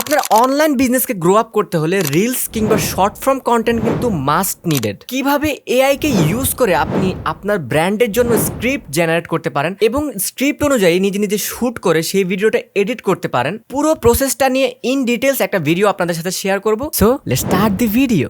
আপনার online বিজনেসকে grow up করতে হলে রিলস কিংবা শর্ট ফর্ম কন্টেন্ট কিন্তু মাস্ট নিডেড কীভাবে এআই কে ইউজ করে আপনি আপনার ব্র্যান্ডের জন্য স্ক্রিপ্ট জেনারেট করতে পারেন এবং স্ক্রিপ্ট অনুযায়ী নিজে নিজে শুট করে সেই ভিডিওটা এডিট করতে পারেন, পুরো প্রসেসটা নিয়ে ইন ডিটেলস একটা ভিডিও আপনাদের সাথে শেয়ার করব। So let's start the video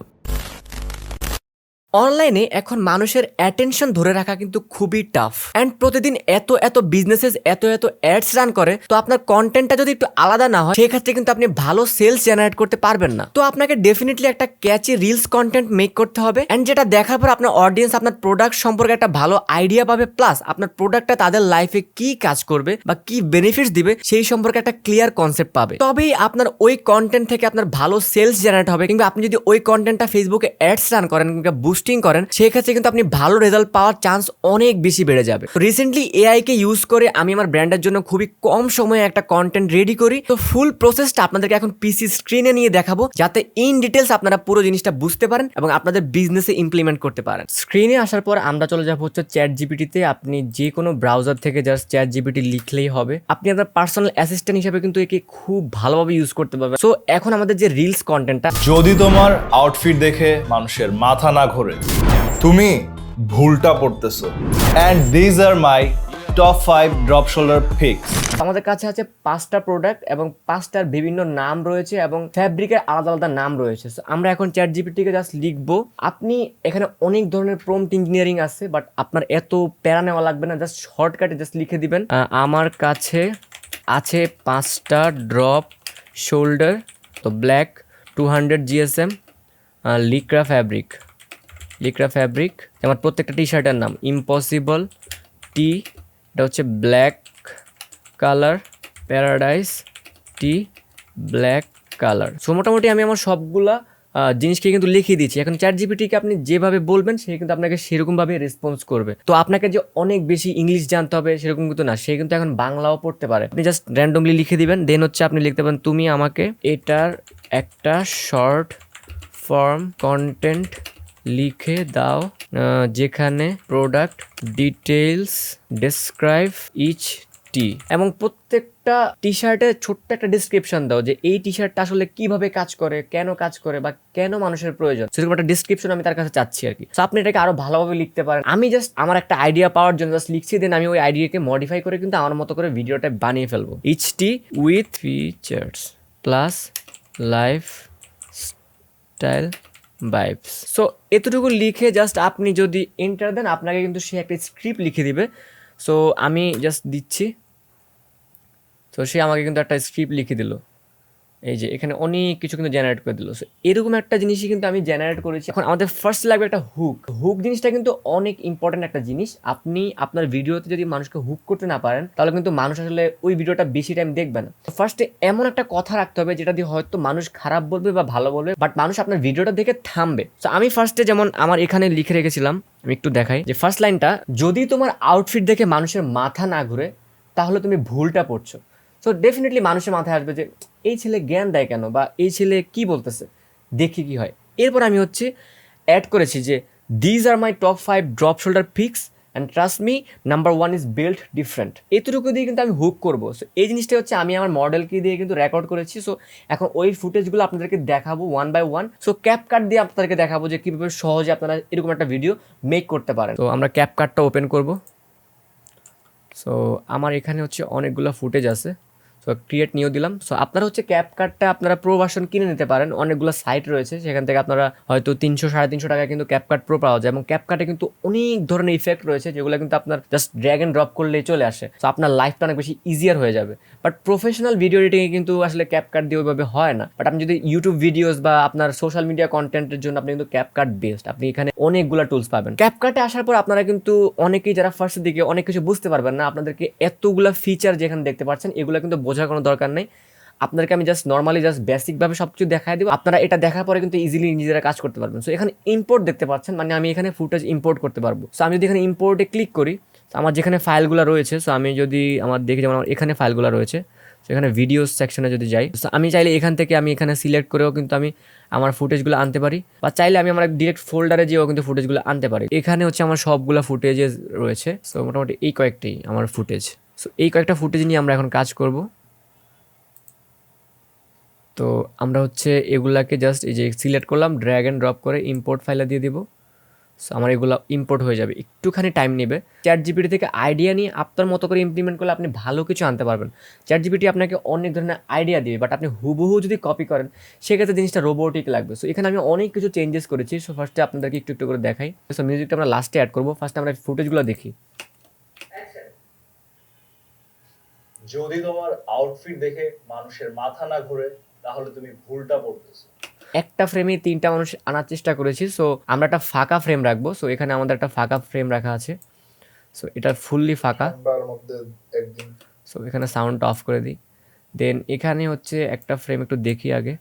অনলাইনে এখন মানুষের অ্যাটেনশন ধরে রাখা কিন্তু খুবই টাফ অ্যান্ড প্রতিদিন এত এত বিজনেসেস এত এত অ্যাডস রান করে, তো আপনার কন্টেন্টটা যদি একটু আলাদা না হয়, সেক্ষেত্রে কিন্তু আপনি ভালো সেলস জেনারেট করতে পারবেন না। তো আপনাকে ডেফিনেটলি একটা ক্যাচি রিলস কন্টেন্ট মেক করতে হবে অ্যান্ড যেটা দেখার পর আপনার অডিয়েন্স আপনার প্রোডাক্ট সম্পর্কে একটা ভালো আইডিয়া পাবে প্লাস আপনার প্রোডাক্টটা তাদের লাইফে কি কাজ করবে, বা কি বেনিফিটস দিবে, সেই সম্পর্কে একটা ক্লিয়ার কনসেপ্ট পাবে। তবেই আপনার ওই কন্টেন্ট থেকে আপনার ভালো সেলস জেনারেট হবে, কিংবা আপনি যদি ওই কন্টেন্টটা ফেসবুকে অ্যাডস রান করেন, কিংবা করেন, সেক্ষেত্রে কিন্তু আপনি ভালো রেজাল্ট পাওয়ার চান্স অনেক বেশি বেড়ে যাবে। রিসেন্টলি এআই কে ইউজ করে আমি আমার ব্র্যান্ডের জন্য খুবই কম সময়ে একটা কন্টেন্ট রেডি করি। তো ফুল প্রসেসটা আপনাদেরকে এখন পিসি স্ক্রিনে নিয়ে দেখাবো, যাতে ইন ডিটেলস আপনারা পুরো জিনিসটা বুঝতে পারেন এবং আপনাদের বিজনেসে ইমপ্লিমেন্ট করতে পারেন। স্ক্রিনে আসার পর আমরা চলে যাব হচ্ছে চ্যাট জিপিটিতে আপনি যে কোনো ব্রাউজার থেকে জাস্ট চ্যাট জিপিটি লিখলেই হবে। আপনি আপনার পার্সোনাল অ্যাসিস্ট্যান্ট হিসেবে কিন্তু একে খুব ভালোভাবে ইউজ করতে পারবেন। সো এখন আমাদের যে রিলস কন্টেন্টটা যদি তোমার আউটফিট দেখে মানুষের মাথা না ঘোরে তুমি ভুলটা পড়তেছো। And these are my top five drop shoulder picks আমাদের কাছে আছে পাঁচটা প্রোডাক্ট এবং পাঁচটার বিভিন্ন নাম রয়েছে এবং ফ্যাব্রিকের আলাদা আলাদা নাম রয়েছে। So, আমরা এখন চ্যাট জিপিটিকে জাস্ট লিখব। আপনি এখানে অনেক ধরনের প্রম্পট ইঞ্জিনিয়ারিং আছে বাট আপনার এত প্যারা নেওয়া লাগবে না। জাস্ট শর্টকাটে জাস্ট লিখে দিবেন। আমার কাছে আছে পাঁচটা ড্রপ শোল্ডার তো black two hundred GSM lycra fabric lycra fabric. আমার প্রত্যেকটা টি শার্টের নাম ইম্পসিবল টি এটা হচ্ছে black colour paradise T black colour so মোটামুটি আমি আমার সবগুলা জিনিসকে কিন্তু লিখিয়ে দিচ্ছি এখন চ্যাট জিপিটিকে আপনি যেভাবে বলবেন, সে কিন্তু আপনাকে সেরকমভাবে রেসপন্স করবে। তো আপনাকে যে অনেক বেশি ইংলিশ জানতে হবে, সেরকম কিন্তু না, সে কিন্তু এখন বাংলাও পড়তে পারে। আপনি জাস্ট র্যান্ডমলি লিখে দিবেন দেন হচ্ছে আপনি লিখতে পারেন, তুমি আমাকে এটার একটা শর্ট ফর্ম কন্টেন্ট লিখে দাও যেখানে product details describe each T এবং প্রত্যেকটা টি শার্টের ছোট্ট একটা ডিসক্রিপশন দাও যে এই টি শার্টটা আসলে কীভাবে কাজ করে, কেন কাজ করে বা কেন মানুষের প্রয়োজন। সেরকম একটা ডিসক্রিপশন আমি তার কাছে চাচ্ছি আর কি। তো আপনি এটাকে আরও ভালোভাবে লিখতে পারেন। আমি জাস্ট আমার একটা আইডিয়া পাওয়ার জন্য জাস্ট লিখছি দেন আমি ওই আইডিয়াকে মডিফাই করে কিন্তু আমার মতো করে ভিডিওটা বানিয়ে ফেলব। Each T with features plus lifestyle vibes so এতটুকু লিখে জাস্ট আপনি যদি এন্টার দেন, আপনাকে কিন্তু সে একটা স্ক্রিপ্ট লিখে দিবে। সো আমি জাস্ট দিচ্ছি। তো সে আমাকে কিন্তু একটা স্ক্রিপ্ট লিখে দিল। এই যে এখানে অনেক কিছু কিন্তু জেনারেট করে দিল। এরকম একটা জিনিসই কিন্তু আমি জেনারেট করেছি। এখন আমাদের ফার্স্ট লাগবে একটা হুক হুক জিনিসটা কিন্তু অনেক ইম্পর্টেন্ট একটা জিনিস। আপনি আপনার ভিডিওতে যদি মানুষকে হুক করতে না পারেন, তাহলে কিন্তু মানুষ আসলে ওই ভিডিওটা বেশি টাইম দেখবে না। ফার্স্টে এমন একটা কথা রাখতে হবে, যেটা দিয়ে হয়তো মানুষ খারাপ বলবে বা ভালো বলবে বাট মানুষ আপনার ভিডিওটা দেখে থামবে। তো আমি ফার্স্টে যেমন আমার এখানে লিখে রেখেছিলাম, আমি একটু দেখাই। যে ফার্স্ট লাইনটা যদি তোমার আউটফিট দেখে মানুষের মাথা না ঘুরে, তাহলে তুমি ভুলটা পড়ছো সো ডেফিনেটলি মানুষের মাথায় আসবে যে, এই ছেলে জ্ঞান দেয় কেন? বা এই ছেলে কি বলতেছে? দেখি কি হয়? এরপর আমি হচ্ছে অ্যাড করেছি যে these are my top five drop shoulder picks and trust me number one is build different এতটুকু দিয়ে কিন্তু আমি হুক করব। সো এই জিনিসটা হচ্ছে আমি আমার মডেলকে দিয়ে কিন্তু রেকর্ড করেছি। সো এখন ওই ফুটেজগুলো আপনাদেরকে দেখাবো one by one so CapCut দিয়ে আপনাদেরকে দেখাবো যে, কীভাবে সহজে আপনারা এরকম একটা ভিডিও মেক করতে পারেন। তো আমরা ক্যাপকাটটা ওপেন করব। সো আমার এখানে হচ্ছে অনেকগুলো ফুটেজ আছে। সো ক্রিয়েট নিয়েও দিলাম। সো আপনারা হচ্ছে ক্যাপ কার্ডটা আপনারা প্রো ভার্সন কিনে নিতে পারেন। অনেকগুলো সাইট রয়েছে, সেখান থেকে আপনারা হয়তো তিনশো, সাড়ে তিনশো টাকায় কিন্তু ক্যাপ কার্ড প্রো পাওয়া যায়। এবং ক্যাপ কার্ডে কিন্তু অনেক ধরনের ইফেক্ট রয়েছে, যেগুলো কিন্তু আপনার জাস্ট ড্র্যাগ অ্যান্ড ড্রপ করলেই চলে আসে। সো আপনার লাইফটা অনেক বেশি ইজিয়ার হয়ে যাবে। বাট প্রফেশনাল ভিডিও এডিটিংয়ে কিন্তু আসলে ক্যাপ কার্ড দিয়ে ওইভাবে হয় না। বাট আপনি যদি ইউটিউব ভিডিওস বা আপনার সোশ্যাল মিডিয়া কন্টেন্টের জন্য আপনি কিন্তু ক্যাপ কার্ড বেস্ট আপনি এখানে অনেকগুলো টুলস পাবেন। ক্যাপ কার্ডে আসার পর আপনারা কিন্তু অনেকেই যারা ফার্স্টের দিকে অনেক কিছু বুঝতে পারবেন না, আপনাদেরকে এতগুলা ফিচার যেখানে দেখতে পাচ্ছেন, এগুলো কিন্তু বোঝার কোনো দরকার নেই। আপনাদেরকে আমি জাস্ট নর্মালি জাস্ট বেসিকভাবে সব কিছু দেখাই দিব। আপনারা এটা দেখার পরে কিন্তু ইজিলি নিজেরা কাজ করতে পারবেন। সো এখানে ইম্পোর্ট দেখতে পাচ্ছেন মানে আমি এখানে ফুটেজ ইম্পোর্ট করতে পারব। সো আমি যদি এখানে ইম্পোর্টে ক্লিক করি, তো আমার যেখানে ফাইলগুলো রয়েছে সো আমি যদি আমার দেখি যেমন আমার এখানে ফাইলগুলো রয়েছে সো সেখানে ভিডিও সেকশনে যদি যাই, তো আমি চাইলে এখান থেকে আমি এখানে সিলেক্ট করেও কিন্তু আমি আমার ফুটেজগুলো আনতে পারি। বা চাইলে আমি আমার ডিরেক্ট ফোল্ডারে যেও কিন্তু ফুটেজগুলো আনতে পারি। এখানে হচ্ছে আমার সবগুলো ফুটেজেস রয়েছে। সো মোটামুটি এই কয়েকটি আমার ফুটেজ সো এই কয়েকটা ফুটেজ নিয়ে আমরা এখন কাজ করব। তো আমরা হচ্ছে এগুলাকে জাস্ট এই যে সিলেক্ট করলাম ড্র্যাগ অ্যান্ড ড্রপ করে ইম্পোর্ট ফাইলে দিয়ে দিব। সো আমার এগুলো ইম্পোর্ট হয়ে যাবে। একটুখানি টাইম নেবে। চ্যাট জিপিটি থেকে আইডিয়া নিয়ে আপনার মতো করে ইমপ্লিমেন্ট করলে আপনি ভালো কিছু আনতে পারবেন। চ্যাট জিপিটি আপনাকে অনেক ধরনের আইডিয়া দিবে বাট আপনি হুবহু যদি কপি করেন, সেক্ষেত্রে জিনিসটা রোবোটিক লাগবে। সো এখানে আমি অনেক কিছু চেঞ্জেস করেছি। সো ফার্স্টে আপনাদেরকে একটু একটু করে দেখাই। সো মিউজিকটা আমরা লাস্টে অ্যাড করব। ফার্স্টে আমরা ফুটেজগুলো দেখি। যদি তোমার আউটফিট দেখে মানুষের মাথা না ঘুরে তাহলে তুমি ভুলটা পড়তেছো একটা ফ্রেমে তিনটা মানুষ আনার চেষ্টা করেছি সো আমরা একটা ফাঁকা ফ্রেম রাখব সো এখানে আমাদের একটা ফাঁকা ফ্রেম রাখা আছে। সো এটা ফুললি ফাঁকা। সো এখানে সাউন্ডটা অফ করে দিই। দেন এখানে হচ্ছে একটা ফ্রেম একটু দেখি আগে।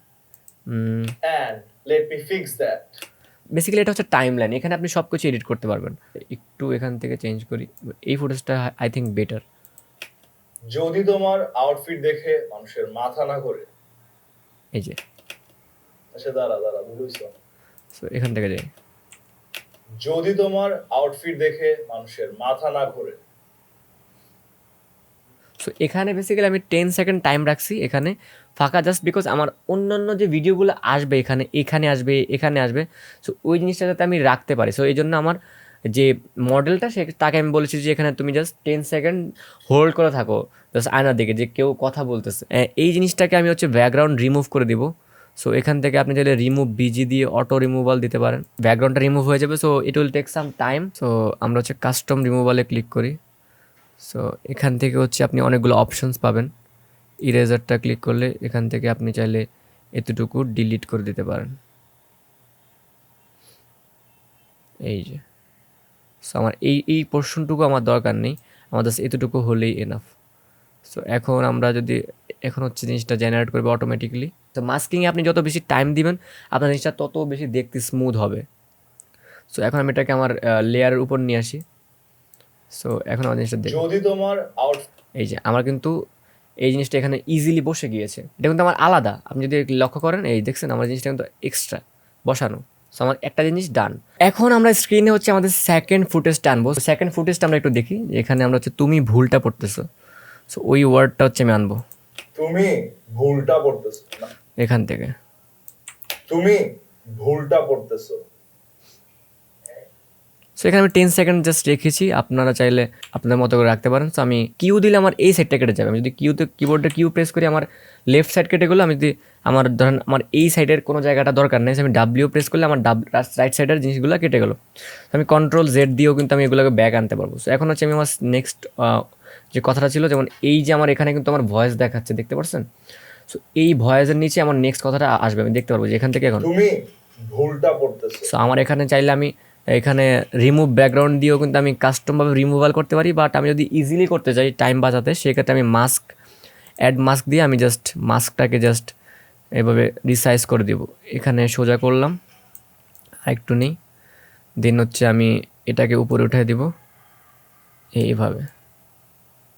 বেসিক্যালি এটা হচ্ছে টাইম লাইন এখানে আপনি সব কিছু এডিট করতে পারবেন। একটু এখান থেকে চেঞ্জ করি এই ফুটেজটা আই থিঙ্ক বেটার যদি তোমার আউটফিট দেখে মানুষের মাথা না ঘুরে এই যে। আচ্ছা দাঁড়া দাঁড়া বুঝছ সো এখান থেকে যাই। যদি তোমার আউটফিট দেখে মানুষের মাথা না ঘুরে। সো এখানে বেসিক্যালি আমি টেন সেকেন্ড টাইম রাখছি এখানে। ফাঁকা জাস্ট বিকজ আমার অন্যান্য যে ভিডিওগুলো আসবে এখানে এখানে আসবে এখানে আসবে। সো ওই জিনিসটা যাতে আমি রাখতে পারি। সো এই জন্য আমার যে মডেলটা সে, তাকে আমি বলেছি যে এখানে তুমি জাস্ট টেন সেকেন্ড হোল্ড করে থাকো জাস্ট আয়নার দিকে, যে কেউ কথা বলতেছে। এই জিনিসটাকে আমি হচ্ছে ব্যাকগ্রাউন্ড রিমুভ করে দিব। সো এখান থেকে আপনি চাইলে রিমুভ বিজি দিয়ে অটো রিমুভাল দিতে পারেন। ব্যাকগ্রাউন্ডটা রিমুভ হয়ে যাবে so it will take some time so আমরা হচ্ছে কাস্টম রিমুভালে ক্লিক করি। সো এখান থেকে হচ্ছে আপনি অনেকগুলো অপশনস পাবেন। ইরেজারটা ক্লিক করলে এখান থেকে আপনি চাইলে এতটুকু ডিলিট করে দিতে পারেন। এই যে। সো আমার এই এই পোর্শনটুকু আমার দরকার নেই। আমাদের এতটুকু হলেই এনাফ সো এখন আমরা যদি এখন হচ্ছে জিনিসটা জেনারেট করবে অটোমেটিকলি তো মাস্কিংয়ে আপনি যত বেশি টাইম দিবেন আপনার জিনিসটা তত বেশি দেখতে স্মুথ হবে। সো এখন আমি এটাকে আমার লেয়ারের উপর নিয়ে আসি। সো এখন আমার জিনিসটা দেখি। যদি তোমার আউট এই যে আমার কিন্তু এই জিনিসটা এখানে ইজিলি বসে গিয়েছে। এটা কিন্তু আমার আলাদা। আপনি যদি লক্ষ্য করেন এই দেখছেন আমার জিনিসটা কিন্তু এক্সট্রা বসানো। সো আমার একটা জিনিস ডান এখন আমরা স্ক্রিনে হচ্ছে আমাদের সেকেন্ড ফুটেজটা আনব। সেকেন্ড ফুটেজটা আমরা একটু দেখি। যেখানে আমরা হচ্ছে তুমি ভুলটা পড়তেছো। সো ওই ওয়ার্ডটা হচ্ছে আমি আনব। তুমি ভুলটা পড়তেছো। এখান থেকে। তুমি ভুলটা পড়তেছো। সো এখানে আমি টেন সেকেন্ড জাস্ট রেখেছি। আপনারা চাইলে আপনাদের মতো করে রাখতে পারেন। সো আমি কিউ দিলে আমার এই সাইডটা কেটে যাবে। আমি যদি কিউতে কিবোর্ডে কিউ প্রেস করি আমার লেফট সাইড কেটে গেলো আমি যদি আমার ধরেন আমার এই সাইডের কোনো জায়গাটা দরকার নেই আমি ডাব্লিউ প্রেস করলে আমার ডাব রাইট সাইডের জিনিসগুলো কেটে গেলো। আমি কন্ট্রোল জেড দিয়েও কিন্তু আমি এগুলোকে ব্যাক আনতে পারব। সো এখন হচ্ছে আমি আমার নেক্সট যে কথাটা ছিল যেমন এই যে আমার এখানে কিন্তু আমার ভয়েস দেখাচ্ছে দেখতে পাচ্ছেন সো এই ভয়েসের নিচে আমার নেক্সট কথাটা আসবে। আমি দেখতে পারব যে এখান থেকে এখন ভুলটা পড়তেছো সো আমার এখানে চাইলে আমি এখানে রিমুভ ব্যাকগ্রাউন্ড দিয়েও কিন্তু আমি কাস্টমভাবে রিমুভাল করতে পারি বাট আমি যদি ইজিলি করতে চাই টাইম বাঁচাতে, সেক্ষেত্রে আমি মাস্ক অ্যাড মাস্ক দিয়ে আমি জাস্ট মাস্কটাকে জাস্ট এভাবে রিসাইজ করে দিব। এখানে সোজা করলাম একটু নেই দেন হচ্ছে আমি এটাকে উপরে উঠে দিব, এইভাবে।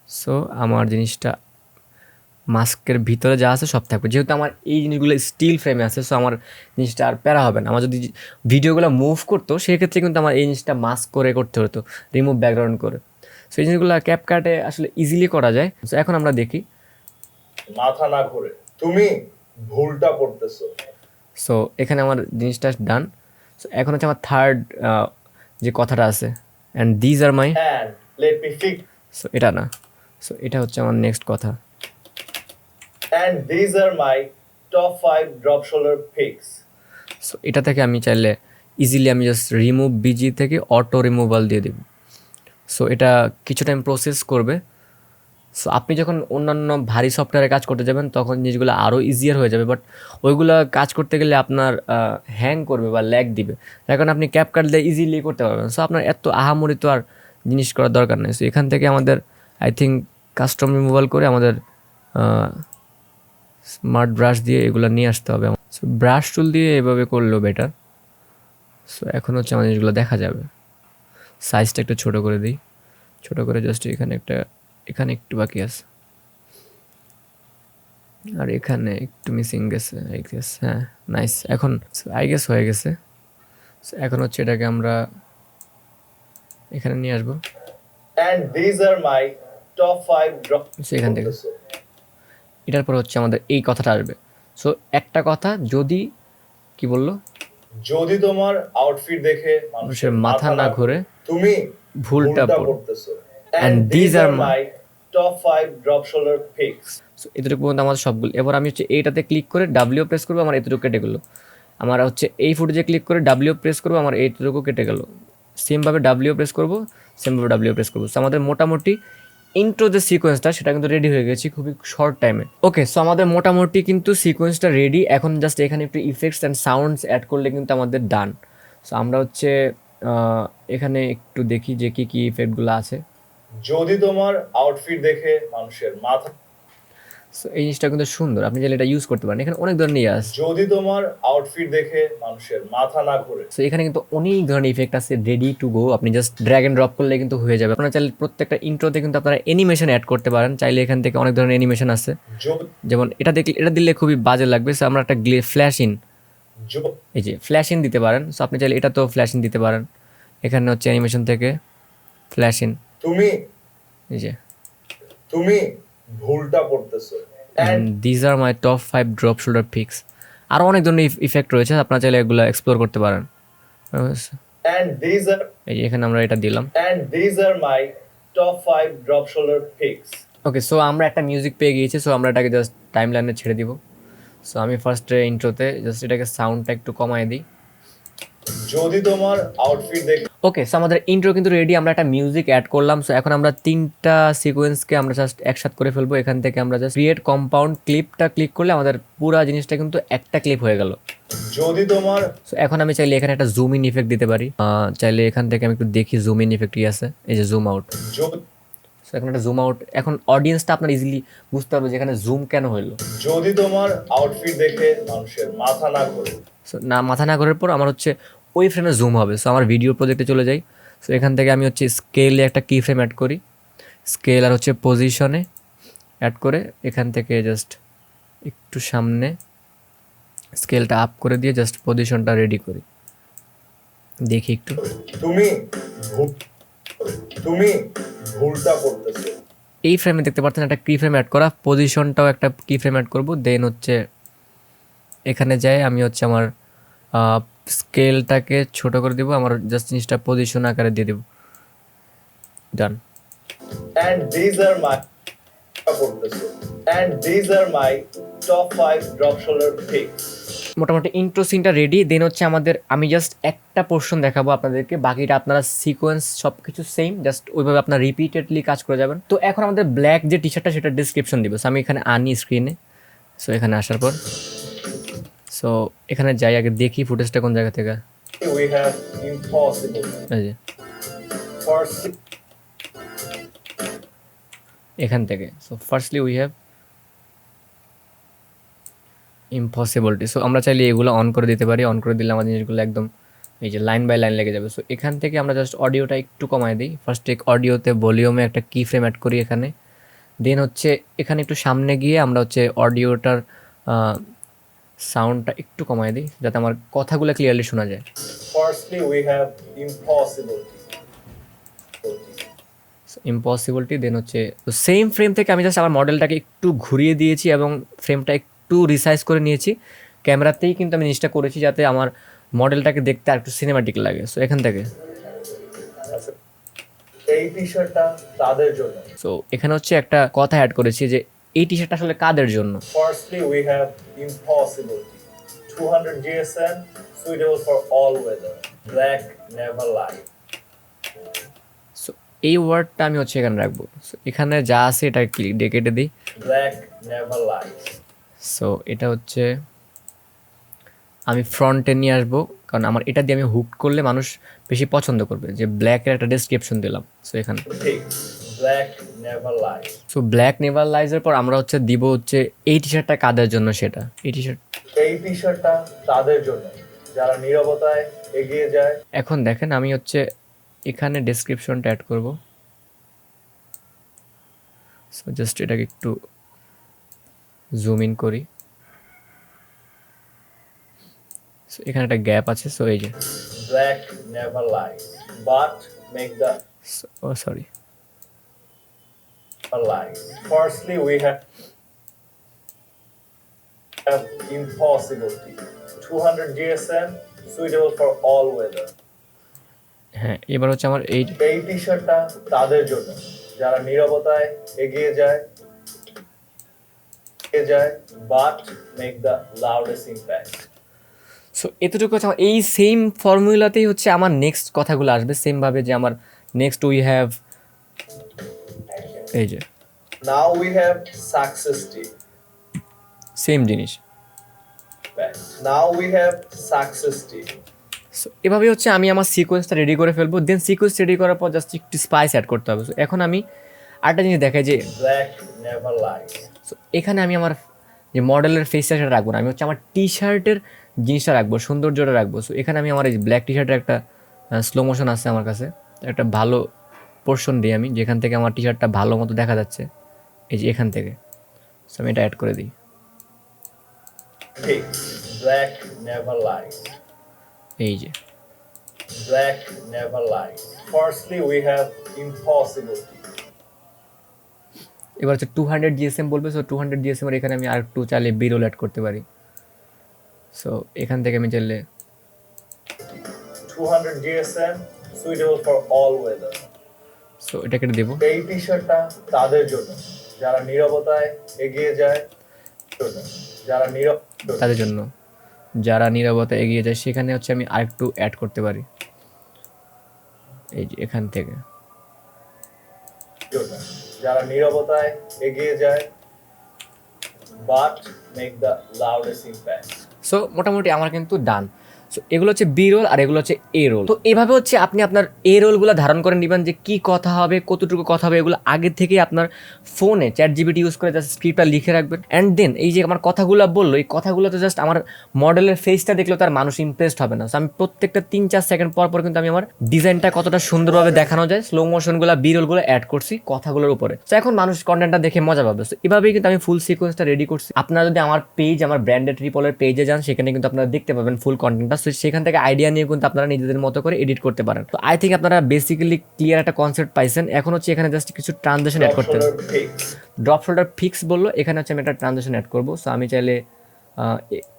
সো আমার জিনিসটা মাস্কের ভিতরে যা আছে সব থাকবে। যেহেতু আমার এই জিনিসগুলো স্টিল ফ্রেমে আছে সো আমার জিনিসটা আর প্যারা হবে না। আমার যদি ভিডিওগুলো মুভ করতো সেক্ষেত্রে কিন্তু আমার এই জিনিসটা মাস্ক করে করতে হতো রিমুভ ব্যাকগ্রাউন্ড করে। সো এই জিনিসগুলো ক্যাপকাটে আসলে ইজিলি করা যায়। সো এখন আমরা দেখি। মাথা না ঘুরে। তুমি ভুলটা পড়তেছো সো এখানে আমার জিনিসটা ডান সো এখন হচ্ছে আমার থার্ড যে কথাটা আছে। And these are my so এটা না। সো এটা হচ্ছে আমার নেক্সট কথা। And these are my top five drop shoulder picks so এটা থেকে আমি চাইলে ইজিলি আমি জাস্ট রিমুভ বিজি থেকে অটো রিমুভাল দিয়ে দেব। সো এটা কিছু টাইম প্রসেস করবে। সো আপনি যখন অন্যান্য ভারী সফটওয়্যারে কাজ করতে যাবেন, তখন জিনিসগুলো আরও ইজিয়ার হয়ে যাবে। বাট ওইগুলো কাজ করতে গেলে আপনার হ্যাং করবে বা ল্যাগ দিবে। এখন আপনি ক্যাপ কাট দিয়ে ইজিলি করতে পারবেন। সো আপনার এত আহামরি তো আর জিনিস করার দরকার নেই। সো এখান থেকে আমাদের আই থিঙ্ক কাস্টম রিমুভাল করে আমাদের স্মার্ট ব্রাশ দিয়ে এগুলো নিয়ে আসতে হবে সো ব্রাশ টুল দিয়ে এভাবে করলেও বেটার সো এখন হচ্ছে আমার জিনিসগুলো দেখা যাবে। সাইজটা একটু ছোট করে দিই। ছোট করে জাস্ট এখানে একটা এখানে একটু বাকি আছে। আর এখানে একটু মিসিং গেছে আই গেস হ্যাঁ নাইস এখন আই গেস হয়ে গেছে। এখন হচ্ছে এটাকে আমরা এখানে নিয়ে আসব। And these are my top five drop So, থেকে। এটার পর হচ্ছে আমাদের এই কথাটা আসবে। সো একটা কথা যদি কি বলল? যদি তোমার আউটফিট দেখে মানুষের মাথা না ঘুরে তুমি ভুলটা পড়তেছো। And these are my top five drop shoulder picks so এতটুকু পর্যন্ত আমার সবগুলো। এবার আমি হচ্ছে এইটাতে ক্লিক করে ডাব্লিউ প্রেস করব আমার এতটুকু কেটে গেলো। আমার হচ্ছে এই ফুটেজে ক্লিক করে ডাব্লিউ প্রেস করব আমার এইটুকু কেটে গেলো। সেমভাবে ডাব্লিউ প্রেস করব সেমভাবে ডাব্লিউ প্রেস করব। সো আমাদের মোটামুটি ইন্ট্রো যে সিকোয়েন্সটা সেটা কিন্তু রেডি হয়ে গেছি খুবই শর্ট টাইমে ওকে সো আমাদের মোটামুটি কিন্তু সিকোয়েন্সটা রেডি এখন জাস্ট এখানে একটু ইফেক্টস অ্যান্ড সাউন্ডস অ্যাড করলে কিন্তু আমাদের ডান সো আমরা হচ্ছে এখানে একটু দেখি যে কী কী ইফেক্টগুলো আছে। যদি তোমার আউটফিট দেখে মানুষের মাথা সো এই জিনিসটা কিন্তু সুন্দর। আপনি চাইলে এটা ইউজ করতে পারেন। এখানে অনেক ধরনের ইয়ে আছে। যদি তোমার আউটফিট দেখে মানুষের মাথা না ঘুরে। সো এখানে কিন্তু অনেক ধরনের ইফেক্ট আছে। রেডি টু গো আপনি জাস্ট ড্র্যাগ এন্ড ড্রপ করলে কিন্তু হয়ে যাবে। আপনারা চাইলে প্রত্যেকটা ইন্ট্রোতে কিন্তু আপনারা অ্যানিমেশন অ্যাড করতে পারেন। চাইলে এখান থেকে অনেক ধরনের অ্যানিমেশন আছে। যেমন এটা দেখলে এটা দিলে খুবই বাজে লাগবে। সো আমরা একটা ফ্ল্যাশ ইন এই যে ফ্ল্যাশ ইন দিতে পারেন। সো আপনি চাইলে এটা তো ফ্ল্যাশ ইন দিতে পারেন। এখানে হচ্ছে অ্যানিমেশন থেকে ফ্ল্যাশ ইন তুমি এই যে। তুমি ভুলটা পড়তেছো। These are my top five drop shoulder picks আরও অনেক ধরনের ইফেক্ট রয়েছে আপনারা চাইলে এগুলো এক্সপ্লোর করতে পারেন। এই যে এখানে আমরা এটা দিলাম। ওকে সো আমরা একটা মিউজিক পেয়ে গিয়েছি সো আমরা এটাকে জাস্ট টাইম লাইনে ছেড়ে দিব। সো আমি ফার্স্টে ইন্ট্রোতে জাস্ট এটাকে সাউন্ডটা একটু কমায় দিই। যদি তোমার আউটফিট দেখে ওকে সো আমাদের ইন্ট্রো কিন্তু রেডি আমরা একটা মিউজিক অ্যাড করলাম সো এখন আমরা তিনটা সিকোয়েন্সকে আমরা জাস্ট একসাথে করে ফেলব এখান থেকে আমরা জাস্ট ক্রিয়েট কম্পাউন্ড ক্লিপটা ক্লিক করলে আমাদের পুরা জিনিসটা কিন্তু একটা ক্লিপ হয়ে গেল। যদি তোমার সো এখন আমি চাইলে এখানে একটা জুম ইন ইফেক্ট দিতে পারি। চাইলে এখান থেকে আমি একটু দেখি জুম ইন ইফেক্ট কি আছে এই যে জুম আউট সো এখন একটা জুম আউট এখন অডিয়েন্সটা আপনার ইজিলি বুঝতে পারবে যে এখানে জুম কেন হলো যদি তোমার আউটফিট দেখে মানুষের মাথা না ঘুরে। সো না মাথা না করার পর আমার হচ্ছে ওই ফ্রেমে জুম হবে। সো আমার ভিডিও প্রজেক্টে চলে যাই। সো এখান থেকে আমি হচ্ছে স্কেলে একটা কি ফ্রেম অ্যাড করি। স্কেল আর হচ্ছে পজিশনে অ্যাড করে এখান থেকে জাস্ট একটু সামনে স্কেলটা আপ করে দিয়ে জাস্ট পজিশনটা রেডি করি। দেখি একটু। তুমি তুমি ভুলটা পড়তেছো এই ফ্রেমে দেখতে পাচ্ছেন একটা কি ফ্রেম অ্যাড করা। পজিশনটাও একটা কি ফ্রেম অ্যাড করব। দেন হচ্ছে এখানে যাই আমি হচ্ছে আমার স্কেলটাকে ছোট করে দিব। আমার জাস্ট জিনিসটা পজিশন আকারে দিয়ে দেবো। ডান and these আর পড়তেছো and these are my top five drop shoulder picks মোটামুটি ইন্ট্রো সিনটা রেডি দেন হচ্ছে আমাদের আমি জাস্ট একটা পোর্শন দেখাবো আপনাদেরকে বাকিটা আপনারা সিকোয়েন্স সব কিছু সেম জাস্ট ওইভাবে আপনার রিপিটেডলি কাজ করে যাবেন। তো এখন আমাদের ব্ল্যাক যে টি শার্টটা সেটা ডিসক্রিপশন দিব। সো আমি এখানে আনি স্ক্রিনে সো এখানে আসার পর। সো এখানে যাই আগে দেখি ফুটেজটা কোন জায়গা থেকে। এখান থেকে। So firstly we have impossibility so আমরা চাইলে এগুলো অন করে দিতে পারি। অন করে দিলে আমাদের জিনিসগুলো একদম এই যে লাইন বাই লাইন লেগে যাবে। সো এখান থেকে আমরা জাস্ট অডিওটা একটু কমায় দিই। ফার্স্ট এক অডিওতে ভলিউমে একটা কি ফ্রেম অ্যাড করি এখানে। দেন হচ্ছে এখানে একটু সামনে গিয়ে আমরা হচ্ছে অডিওটার সাউন্ডটা একটু কমায় দিই যাতে আমার কথাগুলো ক্লিয়ারলি শোনা যায়। Have impossibility ইম্পসিবলিটি দেন হচ্ছে সেম ফ্রেম থেকে আমি জাস্ট আমার মডেলটাকে একটু ঘুরিয়ে দিয়েছি এবং ফ্রেমটা একটু রিসাইজ করে নিয়েছি ক্যামেরাতেই কিন্তু আমি জিনিসটা করেছি যাতে আমার মডেলটাকে দেখতে আর একটু সিনেমাটিক লাগে সো এখান থেকে আচ্ছা এই টি শার্টটা তাদের জন্য সো এখানে হচ্ছে একটা কথা অ্যাড করেছি যে এই টি শার্টটা আসলে কাদের জন্য Firstly, we have impossibility. 200 GSM, suitable for all weather. Black, never lie. So এই ওয়ার্ডটা আমি হচ্ছে এখানে রাখব এখানে যা আছে এটা ক্লিক দিয়ে কেটে দিই Black, never lies. সো এটা হচ্ছে আমি ফ্রন্টে নিয়ে আসব কারণ আমার এটা দিয়ে আমি হুক করলে মানুষ বেশি পছন্দ করবে যে ব্ল্যাকের একটা ডেসক্রিপশন দিলাম। সো এখানে। সো ব্ল্যাক নেভার লাইজের পর আমরা হচ্ছে দিব হচ্ছে এই টি শার্টটা কাদের জন্য সেটা? এই টি শার্ট এই টি শার্টটা তাদের জন্য যারা নীরবতায় এগিয়ে যায়। এখন দেখেন আমি হচ্ছে এখানে ডেসক্রিপশনটা অ্যাড করব। সো জাস্ট এটাকে একটু জুম ইন করি এখানে একটা গ্যাপ আছে সো এই যে Black, never lies. But make the O sorry lies. Firstly, we have have tea. 200 GSM, suitable for all weather. হ্যাঁ এবার হচ্ছে আমার এই এই টি শার্টটা তাদের জন্য যারা নীরবতায় এগিয়ে যায় এগিয়ে যায় but make the loudest impact so এতটুকু হচ্ছে আমার এই সেম ফর্মুলাতেই হচ্ছে আমার নেক্সট কথাগুলো আসবে সেমভাবে যে আমার নেক্সট উই হ্যাভ এই যে। Now we have success T same জিনিস। Now we have success T so এভাবে হচ্ছে আমি আমার সিকোয়েন্সটা রেডি করে ফেলব দেন সিকোয়েন্স রেডি করার পর জাস্ট একটু স্পাইস অ্যাড করতে হবে। সো এখন আমি আরেকটা জিনিস দেখাই যে ব্ল্যাক নেভার লাইস সো এখানে আমি আমার যে মডেলের ফেসটা সেটা রাখব না। আমি হচ্ছে আমার টি শার্টের জিনিসটা রাখব সৌন্দর্যটা রাখব। সো এখানে আমি আমার এই ব্ল্যাক টি শার্টের একটা স্লো মোশন আছে আমার কাছে। একটা ভালো পোর্শন দিই আমি যেখান থেকে আমার টি শার্টটা ভালো মতো দেখা যাচ্ছে এই যে এখান থেকে। সো আমি এটা অ্যাড করে দিই। এই যে। Never lies firstly we have impossible T এবার হচ্ছে টু হান্ড্রেড জিএসএম বলবে সো টু হান্ড্রেড জিএসএম এর এখানে আমি আর একটু চাইলে বিরোল অ্যাড করতে পারি। সো এখান থেকে আমি চাইলে 200 GSM, suitable for all weather. So এটা কেটে দেবো। এই টি শার্টটা তাদের জন্য। যারা নীরবতায় এগিয়ে যায় যারা নীরব তাদের জন্য। যারা নিরবতা এগিয়ে যায় সেখানে হচ্ছে আমি আরেকটু অ্যাড করতে পারি। এই যে এখান থেকে। যারা নিরবতায় এগিয়ে যায় but make the loudest impact so মোটামুটি আমার কিন্তু ডান সো এগুলো হচ্ছে বি রোল আর এগুলো হচ্ছে এ রোল তো এভাবে হচ্ছে আপনি আপনার এ রোলগুলো ধারণ করে নেবেন যে কি কথা হবে, কতটুকু কথা হবে, এগুলো আগে থেকেই আপনার ফোনে চ্যাট জিবিটি ইউজ করে জাস্ট স্ক্রিপ্টটা লিখে রাখবেন। অ্যান্ড দেন এই যে আমার কথাগুলো বলল, এই কথাগুলো তো জাস্ট আমার মডেলের ফেসটা দেখলেও তার মানুষ ইমপ্রেসড হবে না। সো আমি প্রত্যেকটা তিন চার সেকেন্ড পর পর কিন্তু আমি আমার ডিজাইনটা কতটা সুন্দরভাবে দেখানো যায় স্লো মোশনগুলো বি রোলগুলো অ্যাড করছি কথাগুলোর উপরে। সো এখন মানুষ কন্টেন্টটা দেখে মজা পাবে। সো এভাবেই কিন্তু আমি ফুল সিকোয়েন্সটা রেডি করছি। আপনারা যদি আমার পেজ আমার ব্র্যান্ডেড ট্রিপলের পেজে যান, সেখানে কিন্তু আপনারা দেখতে পাবেন ফুল কন্টেন্টটা সো সেখান থেকে আইডিয়া নিয়ে কিন্তু আপনারা নিজেদের মতো করে এডিট করতে পারেন। তো আই থিঙ্ক আপনারা বেসিক্যালি ক্লিয়ার একটা কনসেপ্ট পাইছেন। এখন হচ্ছে এখানে জাস্ট কিছু ট্রানজেকশন অ্যাড করতে ড্রপ শোল্ডার ফিক্স বলল এখানে হচ্ছে আমি একটা ট্রানজেকশন অ্যাড করব। সো আমি চাইলে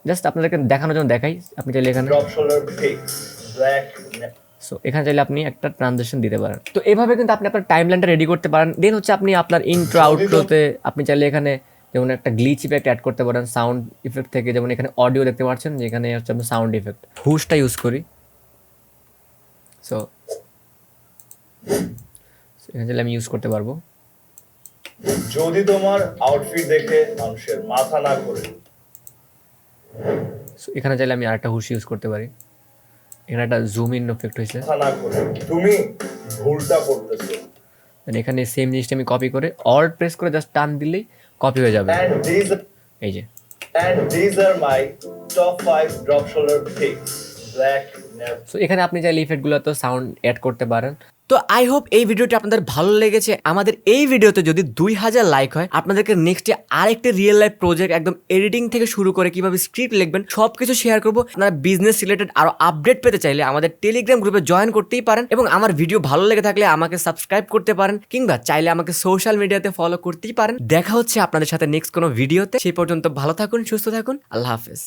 জাস্ট আপনাদেরকে দেখানোর জন্য দেখাই। আপনি চাইলে এখানে সো এখানে চাইলে আপনি একটা ট্রানজেকশন দিতে পারেন। তো এভাবে কিন্তু আপনি আপনার টাইমলাইনটা রেডি করতে পারেন। দেন হচ্ছে আপনি আপনার ইন্ট্রো আউটরোতে আপনি চাইলে এখানে যেমন একটা গ্লিচ ইফেক্ট অ্যাড করতে পারেন সাউন্ড ইফেক্ট থেকে। যেমন এখানে অডিও দেখতে পাচ্ছেন যেখানে হচ্ছে আপনার সাউন্ড ইফেক্ট হুশটা ইউজ করি। সো এখানে চাইলে আমি ইউজ করতে পারব। যদি তোমার আউটফিট দেখে মানুষের মাথা না ঘোরে। সো এখানে চাইলে আমি আরেকটা হুশ ইউজ করতে পারি। এখানে একটা জুম ইন এফেক্ট হয়েছে। মাথা না ঘোরে। তুমি ভুলটা করতেছো। এখানে সেম জিনিসটা আমি কপি করে অল্ট প্রেস করে জাস্ট টান দিলেই কপি হয়ে যাবে। এই যে। এখানে আপনি যা লিফেটগুলো তো সাউন্ড অ্যাড করতে পারেন। তো আই হোপ এই ভিডিওটি আপনাদের ভালো লেগেছে। আমাদের এই ভিডিওতে যদি দুই হাজার লাইক হয়, আপনাদেরকে নেক্সটে আরেকটি রিয়েল লাইফ প্রজেক্ট একদম এডিটিং থেকে শুরু করে কীভাবে স্ক্রিপ্ট লিখবেন সব কিছু শেয়ার করব। আপনারা বিজনেস রিলেটেড আরও আপডেট পেতে চাইলে আমাদের টেলিগ্রাম গ্রুপে জয়েন করতেই পারেন এবং আমার ভিডিও ভালো লেগে থাকলে আমাকে সাবস্ক্রাইব করতে পারেন কিংবা চাইলে আমাকে সোশ্যাল মিডিয়াতে ফলো করতেই পারেন। দেখা হচ্ছে আপনাদের সাথে নেক্সট কোনো ভিডিওতে সেই পর্যন্ত ভালো থাকুন, সুস্থ থাকুন। আল্লাহ হাফেজ।